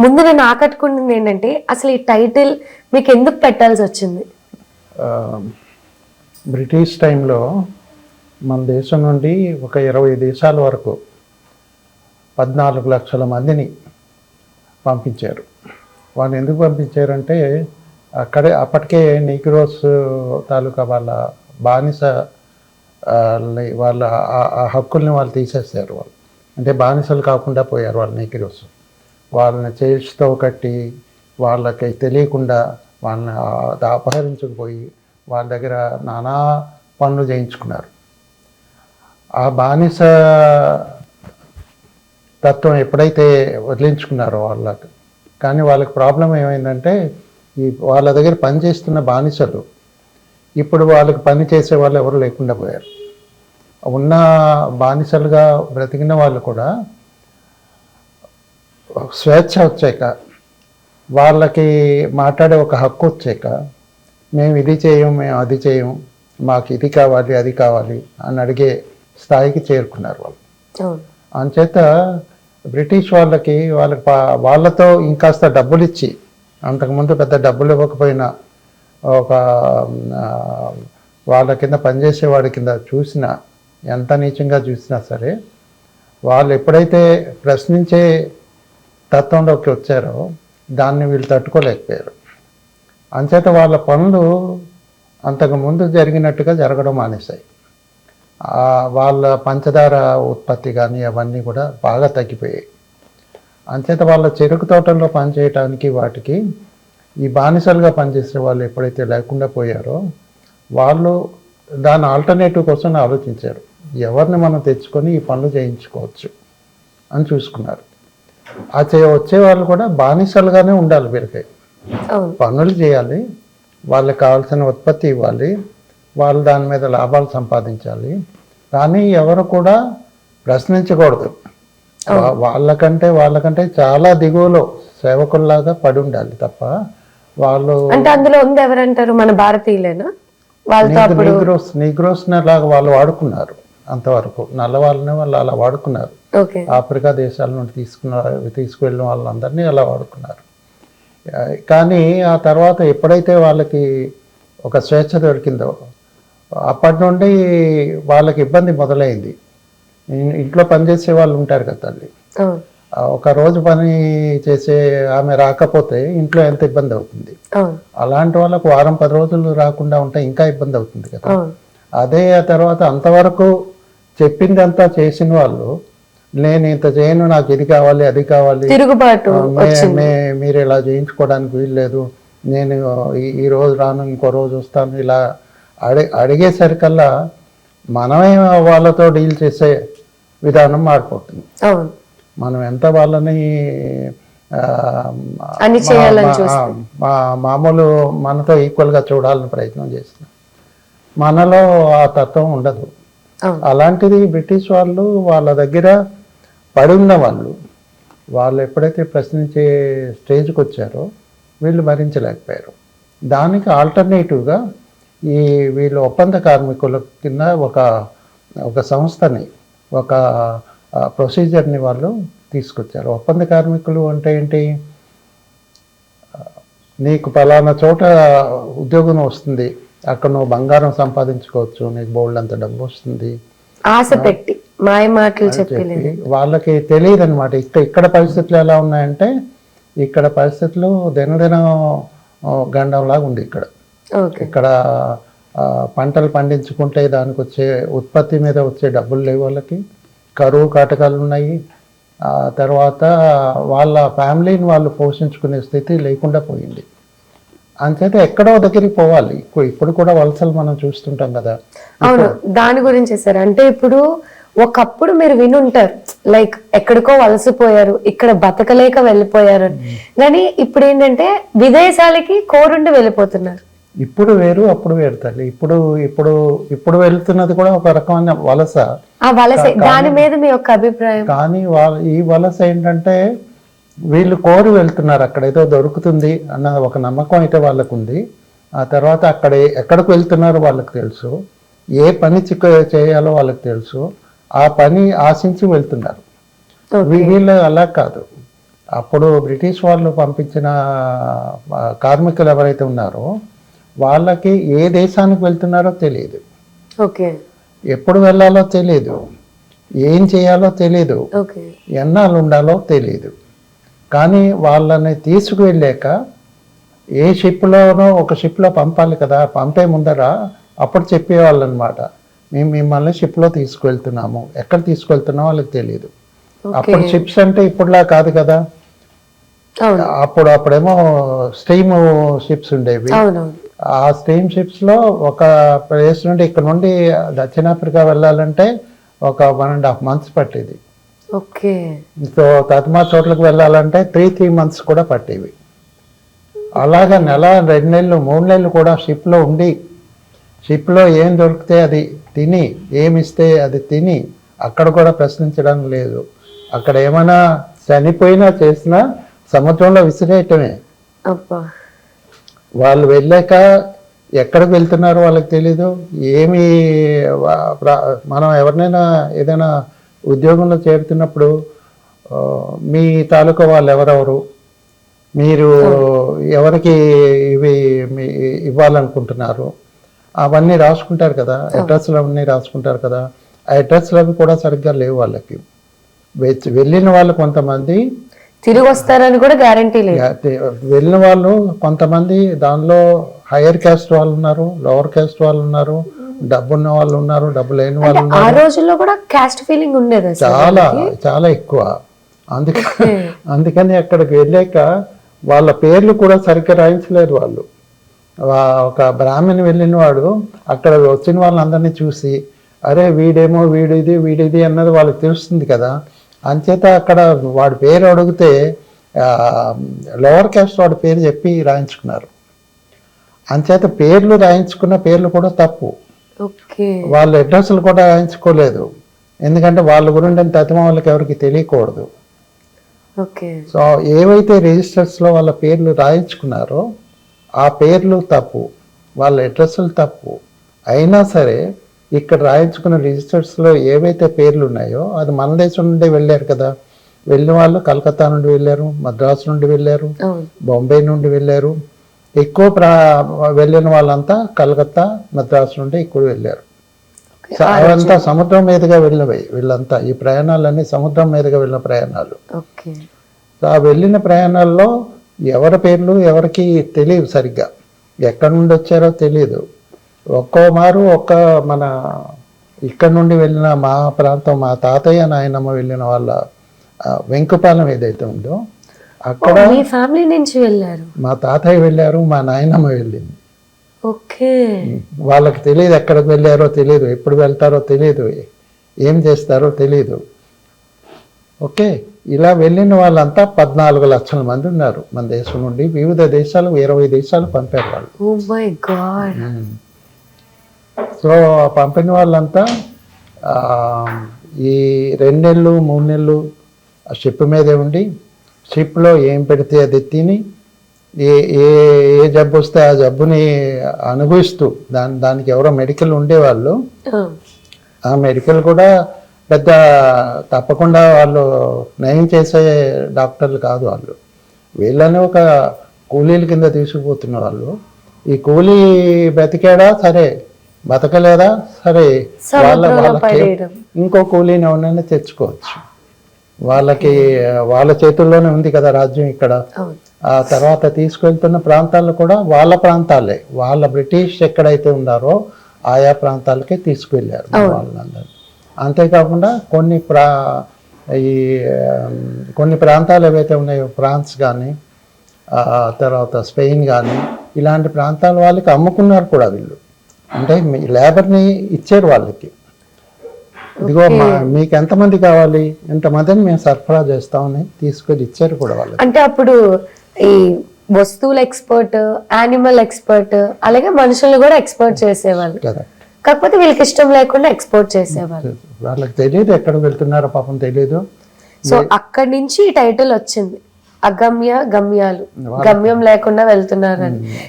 ముందు నేను ఆకట్టుకుంటుంది ఏంటంటే అసలు ఈ టైటిల్ మీకు ఎందుకు పెట్టాల్సి వచ్చింది? బ్రిటిష్ టైంలో మన దేశం నుండి ఒక ఇరవై దేశాల వరకు పద్నాలుగు లక్షల మందిని పంపించారు. వాళ్ళు ఎందుకు పంపించారంటే అక్కడే అప్పటికే నీగ్రోస్ తాలూకా వాళ్ళ బానిస వాళ్ళ ఆ- ఆ హక్కుల్ని వాళ్ళు తీసేసారు వాళ్ళు. అంటే బానిసలు కాకుండా పోయారు వాళ్ళు నీగ్రోస్. వాళ్ళని చేతితో కట్టి వాళ్ళకి తెలియకుండా వాళ్ళని అపహరించుకుపోయి వాళ్ళ దగ్గర నానా పనులు చేయించుకున్నారు. ఆ బానిస తత్వం ఎప్పుడైతే వదిలించుకున్నారో వాళ్ళకి కానీ వాళ్ళకి ప్రాబ్లం ఏమైందంటే ఈ వాళ్ళ దగ్గర పనిచేస్తున్న బానిసలు ఇప్పుడు వాళ్ళకి పని చేసే వాళ్ళు ఎవరు లేకుండా పోయారు. ఉన్న బానిసలుగా బ్రతికిన వాళ్ళు కూడా స్వేచ్ఛ వచ్చాక వాళ్ళకి మాట్లాడే ఒక హక్కు వచ్చాక మేము ఇది చేయం మేము అది చేయం మాకు ఇది కావాలి అది కావాలి అని అడిగే స్థాయికి చేరుకున్నారు వాళ్ళు. అంచేత బ్రిటిష్ వాళ్ళకి వాళ్ళకి వాళ్ళతో ఇంకాస్త డబ్బులు ఇచ్చి అంతకుముందు పెద్ద డబ్బులు ఇవ్వకపోయినా ఒక వాళ్ళ కింద పనిచేసేవాడి కింద చూసినా ఎంత నీచంగా చూసినా సరే వాళ్ళు ఎప్పుడైతే ప్రశ్నించే తత్వంలోకి వచ్చారో దాన్ని వీళ్ళు తట్టుకోలేకపోయారు. అంచేత వాళ్ళ పనులు అంతకు ముందు జరిగినట్టుగా జరగడం మానేశాయి. వాళ్ళ పంచదార ఉత్పత్తి కానీ అవన్నీ కూడా బాగా తగ్గిపోయాయి. అంచేత వాళ్ళ చెరుకు తోటల్లో పనిచేయటానికి వాటికి ఈ బానిసలుగా పనిచేసే వాళ్ళు ఎప్పుడైతే లేకుండా పోయారో వాళ్ళు దాని ఆల్టర్నేటివ్ కోసం ఆలోచించారు. ఎవరిని మనం తెచ్చుకొని ఈ పనులు చేయించుకోవచ్చు అని చూసుకున్నారు. ఆ చే వచ్చే వాళ్ళు కూడా బానిసలుగానే ఉండాలి వీరికి. పనులు చేయాలి వాళ్ళకి కావాల్సిన ఉత్పత్తి ఇవ్వాలి వాళ్ళు దాని మీద లాభాలు సంపాదించాలి. కానీ ఎవరు కూడా ప్రశ్నించకూడదు. వాళ్ళకంటే వాళ్ళకంటే చాలా దిగువలో సేవకుల్లాగా పడి ఉండాలి తప్ప వాళ్ళు అంటే అందులో ఉంది ఎవరంటారు? మన భారతీయులేనా? నీగ్రోస్ నీగ్రోస్ లాగా వాళ్ళు వాడుకున్నారు అంతవరకు. నల్ల వాళ్ళని వాళ్ళు అలా వాడుకున్నారు. ఆఫ్రికా దేశాల నుండి తీసుకున్న తీసుకువెళ్ళిన వాళ్ళందరినీ అలా వాడుకున్నారు. కానీ ఆ తర్వాత ఎప్పుడైతే వాళ్ళకి ఒక స్వేచ్ఛ దొరికిందో అప్పటి నుండి వాళ్ళకి ఇబ్బంది మొదలైంది. ఇంట్లో పనిచేసే వాళ్ళు ఉంటారు కదా తల్లి. ఒక రోజు పని చేసే ఆమె రాకపోతే ఇంట్లో ఎంత ఇబ్బంది అవుతుంది? అలాంటి వాళ్ళకు వారం పది రోజులు రాకుండా ఉంటే ఇంకా ఇబ్బంది అవుతుంది కదా. అదే ఆ తర్వాత అంతవరకు చెప్పిందంతా చేసిన వాళ్ళు నేను ఇంత చేయను నాకు ఇది కావాలి అది కావాలి. తిరుగుబాటు మీరు ఇలా చేయించుకోవడానికి వీల్లేదు. నేను ఈ- రోజు రాను ఇంకో రోజు వస్తాను. ఇలా అడి అడిగేసరికల్లా మనమే వాళ్ళతో డీల్ చేసే విధానం మారిపోతుంది. మనం ఎంత వాళ్ళని మామూలు మనతో ఈక్వల్గా చూడాలని ప్రయత్నం చేస్తున్నాం మనలో ఆ తత్వం ఉండదు. అలాంటిది బ్రిటిష్ వాళ్ళు వాళ్ళ దగ్గర పడి ఉన్న వాళ్ళు వాళ్ళు ఎప్పుడైతే ప్రశ్నించే స్టేజ్కి వచ్చారో వీళ్ళు భరించలేకపోయారు. దానికి ఆల్టర్నేటివ్గా ఈ వీళ్ళు ఒప్పంద కార్మికుల కింద ఒక ఒక సంస్థని ఒక ప్రొసీజర్ని వాళ్ళు తీసుకొచ్చారు. ఒప్పంద కార్మికులు అంటే ఏంటి? నీకు పలానా చోట ఉద్యోగం వస్తుంది అక్కడ నువ్వు బంగారం సంపాదించుకోవచ్చు నీకు బోల్డ్ అంత డబ్బు వస్తుంది. ఆశ పెట్టి. మాయ మాటలు చెప్పి వాళ్ళకి తెలియదు అనమాట ఇక్కడ ఇక్కడ పరిస్థితులు ఎలా ఉన్నాయంటే ఇక్కడ పరిస్థితులు దినదినం గండంలాగా ఉంది ఇక్కడ. ఇక్కడ పంటలు పండించుకుంటే దానికి వచ్చే ఉత్పత్తి మీద వచ్చే డబ్బులు లేవు వాళ్ళకి. కరువు కాటకాలు ఉన్నాయి. ఆ తర్వాత వాళ్ళ ఫ్యామిలీని వాళ్ళు పోషించుకునే స్థితి లేకుండా పోయింది. అంచేత ఎక్కడో దగ్గరికి పోవాలి. ఇప్పుడు- ఇప్పుడు కూడా వలసలు మనం చూస్తుంటాం కదా. అవును. దాని గురించి సార్ అంటే ఇప్పుడు ఒకప్పుడు మీరు వినుంటారు. లైక్ ఎక్కడికో వలసపోయారు ఇక్కడ బతకలేక వెళ్ళిపోయారు. అని. కానీ ఇప్పుడు ఏంటంటే విదేశాలకి కోరుండి వెళ్ళిపోతున్నారు. ఇప్పుడు వేరు అప్పుడు వేరు తల్లి. ఇప్పుడు ఇప్పుడు ఇప్పుడు వెళ్తున్నది కూడా ఒక రకమైన వలస. ఆ వలస. దాని మీద మీ యొక్క అభిప్రాయం? కానీ ఈ వలస ఏంటంటే వీళ్ళు కోరి వెళ్తున్నారు. అక్కడ ఏదో దొరుకుతుంది అన్న ఒక నమ్మకం అయితే వాళ్ళకు ఉంది ఆ తర్వాత అక్కడ ఎక్కడికి వెళ్తున్నారో వాళ్ళకి తెలుసు. ఏ పని చిక్క చేయాలో వాళ్ళకి తెలుసు. ఆ పని ఆశించి వెళ్తున్నారు. వీళ్ళు అలా కాదు. అప్పుడు బ్రిటిష్ వాళ్ళు పంపించిన కార్మికులు ఎవరైతే ఉన్నారో వాళ్ళకి ఏ దేశానికి వెళ్తున్నారో తెలియదు. ఓకే. ఎప్పుడు వెళ్ళాలో తెలియదు. ఏం చేయాలో తెలియదు. ఎన్నాళ్ళు ఉండాలో తెలియదు. కానీ వాళ్ళని తీసుకువెళ్ళాక ఏ షిప్లోనో ఒక షిప్లో పంపాలి కదా పంపే ముందర అప్పుడు చెప్పేవాళ్ళు అనమాట మేము మిమ్మల్ని షిప్లో తీసుకువెళ్తున్నాము. ఎక్కడ తీసుకువెళ్తున్నామో వాళ్ళకి తెలియదు అప్పుడు షిప్స్ అంటే ఇప్పుడులా కాదు కదా? అప్పుడు అప్పుడేమో స్టీమ్ షిప్స్ ఉండేవి. ఆ స్టీమ్ షిప్స్లో ఒక ప్లేస్ నుండి ఇక్కడ నుండి దక్షిణాఫ్రికా వెళ్ళాలంటే ఒక వన్ అండ్ హాఫ్ మంత్స్ పట్టేది. ఓకే. సో తత్మా చోట్లకు వెళ్ళాలంటే త్రీ త్రీ మంత్స్ కూడా పట్టేవి. అలాగా నెల రెండు నెలలు మూడు నెలలు కూడా షిప్లో ఉండి షిప్లో ఏం దొరికితే అది తిని ఏమి ఇస్తే అది తిని అక్కడ కూడా ప్రశ్నించడం లేదు. అక్కడ ఏమైనా చనిపోయినా చేసినా సముద్రంలో విసిరేయటమే. వాళ్ళు వెళ్ళాక ఎక్కడికి వెళ్తున్నారో వాళ్ళకి తెలీదు. ఏమి మనం ఎవరినైనా ఏదైనా ఉద్యోగంలో చేరుతున్నప్పుడు మీ తాలూకా వాళ్ళు ఎవరెవరు? మీరు ఎవరికి ఇవి ఇవ్వాలనుకుంటున్నారు? అవన్నీ రాసుకుంటారు కదా. అడ్రస్లు అవన్నీ రాసుకుంటారు కదా. ఆ అడ్రస్లు అవి కూడా సరిగ్గా లేవు వాళ్ళకి. వెళ్ళిన వాళ్ళు కొంతమంది తిరిగి వస్తారని కూడా గ్యారంటీ లేదు. వెళ్ళిన వాళ్ళు కొంతమంది దానిలో హైయర్ క్యాస్ట్ వాళ్ళు ఉన్నారు లోవర్ క్యాస్ట్ వాళ్ళు ఉన్నారు డబ్బు ఉన్న వాళ్ళు ఉన్నారు డబ్బు లేని వాళ్ళు ఉన్నారు ఆ రోజుల్లో కూడా క్యాస్ట్ ఫీలింగ్ ఉండేది చాలా చాలా ఎక్కువ. అందుకని అందుకని అక్కడికి వెళ్ళాక వాళ్ళ పేర్లు కూడా సరిగ్గా రాయించలేరు వాళ్ళు. ఒక బ్రాహ్మణ్ వెళ్ళిన వాడు అక్కడ వచ్చిన వాళ్ళందరినీ చూసి అరే వీడేమో వీడిది వీడిది అన్నది వాళ్ళకి తెలుస్తుంది కదా. అంచేత అక్కడ వాడి పేరు అడిగితే లోవర్ క్యాస్ట్ వాడి పేరు చెప్పి రాయించుకున్నారు. అంచేత పేర్లు రాయించుకున్న పేర్లు కూడా తప్పు. వాళ్ళ అడ్రస్లు కూడా రాయించుకోలేదు. ఎందుకంటే వాళ్ళ గురించి తతిమ వాళ్ళకి ఎవరికి తెలియకూడదు. ఓకే. సో ఏవైతే రిజిస్టర్స్లో వాళ్ళ పేర్లు రాయించుకున్నారో ఆ పేర్లు తప్పు వాళ్ళ అడ్రస్లు తప్పు. అయినా సరే ఇక్కడ రాయించుకున్న రిజిస్టర్స్లో ఏవైతే పేర్లు ఉన్నాయో అది మన దేశం నుండి వెళ్ళారు కదా. వెళ్ళిన వాళ్ళు కలకత్తా నుండి వెళ్ళారు మద్రాసు నుండి వెళ్ళారు అవును. బొంబే నుండి వెళ్ళారు. ఎక్కువ ప్రా వెళ్ళిన వాళ్ళంతా కలకత్తా మద్రాసు నుండి ఎక్కువ వెళ్ళారు. అవంతా సముద్రం మీదుగా వెళ్ళినవి వీళ్ళంతా. ఈ ప్రయాణాలన్నీ సముద్రం మీదుగా వెళ్ళిన ప్రయాణాలు. ఆ వెళ్ళిన ప్రయాణాల్లో ఎవరి పేర్లు ఎవరికి తెలియదు సరిగ్గా. ఎక్కడి నుండి వచ్చారో తెలియదు. ఒక్కో మారు ఒక్క మన ఇక్కడ నుండి వెళ్ళిన మా ప్రాంతం మా తాతయ్య నాయనమ్మ వెళ్ళిన వాళ్ళ వెంకుపాలెం ఏదైతే ఉందో అక్కడ మీ ఫ్యామిలీ నుంచి వెళ్ళారు? మా తాతయ్య వెళ్ళారు మా నాయనమ్మ వెళ్ళింది. ఓకే. వాళ్ళకి తెలియదు ఎక్కడికి వెళ్ళారో తెలియదు ఎప్పుడు వెళ్తారో తెలియదు ఏం చేస్తారో తెలియదు. ఓకే? ఇలా వెళ్ళిన వాళ్ళంతా పద్నాలుగు లక్షల మంది ఉన్నారు. మన దేశం నుండి వివిధ దేశాలు ఇరవై దేశాలు పంపారు వాళ్ళు. సో ఆ పంపిన వాళ్ళంతా ఈ రెండు నెలలు మూడు నెలలు ఆ షిప్ మీదే ఉండి షిప్లో ఏం పెడితే అది తిని ఏ ఏ ఏ జబ్బు వస్తే ఆ జబ్బుని అనుభవిస్తూ దాని దానికి ఎవరో మెడికల్ ఉండేవాళ్ళు. ఆ మెడికల్ కూడా పెద్ద తప్పకుండా వాళ్ళు నయం చేసే డాక్టర్లు కాదు వాళ్ళు. వీళ్ళని ఒక కూలీల కింద తీసుకుపోతున్న వాళ్ళు. ఈ కూలీ బతికాడా సరే. బతకలేదా? సరే. వాళ్ళ వాళ్ళకి ఇంకో కూలీని ఎవరైనా తెచ్చుకోవచ్చు. వాళ్ళకి వాళ్ళ చేతుల్లోనే ఉంది కదా రాజ్యం ఇక్కడ. ఆ తర్వాత తీసుకెళ్తున్న ప్రాంతాలు కూడా వాళ్ళ ప్రాంతాలే. వాళ్ళ బ్రిటిష్ ఎక్కడైతే ఉన్నారో ఆయా ప్రాంతాలకే తీసుకువెళ్ళారు వాళ్ళందరూ. అంతేకాకుండా కొన్ని ప్రా ఈ కొన్ని ప్రాంతాలు ఏవైతే ఉన్నాయో ఫ్రాన్స్ కానీ తర్వాత స్పెయిన్ కానీ ఇలాంటి ప్రాంతాల వాళ్ళకి అమ్ముకున్నారు కూడా వీళ్ళు. అంటే మీ లేబర్ని ఇచ్చారు వాళ్ళకి. ఇదిగో మా మీకు ఎంతమంది కావాలి? ఎంతమందిని మేము సరఫరా చేస్తామని తీసుకొని ఇచ్చారు కూడా వాళ్ళకి. అంటే అప్పుడు ఈ వస్తువుల ఎక్స్పర్ట్ యానిమల్ ఎక్స్పర్ట్ అలాగే మనుషుల్ని కూడా ఎక్స్పర్ట్ చేసేవాళ్ళు. కదా కాకపోతే వీళ్ళకి ఇష్టం లేకుండా ఎక్స్పోర్ట్ చేసేవాళ్ళు. వాళ్ళకి తెలియదు ఎక్కడ వెళ్తున్నారో పాపం తెలియదు సో అక్కడి నుంచి ఈ టైటిల్ వచ్చింది. అగమ్య గమ్యాలు. గమ్యం లేకుండా వెళ్తున్నారని.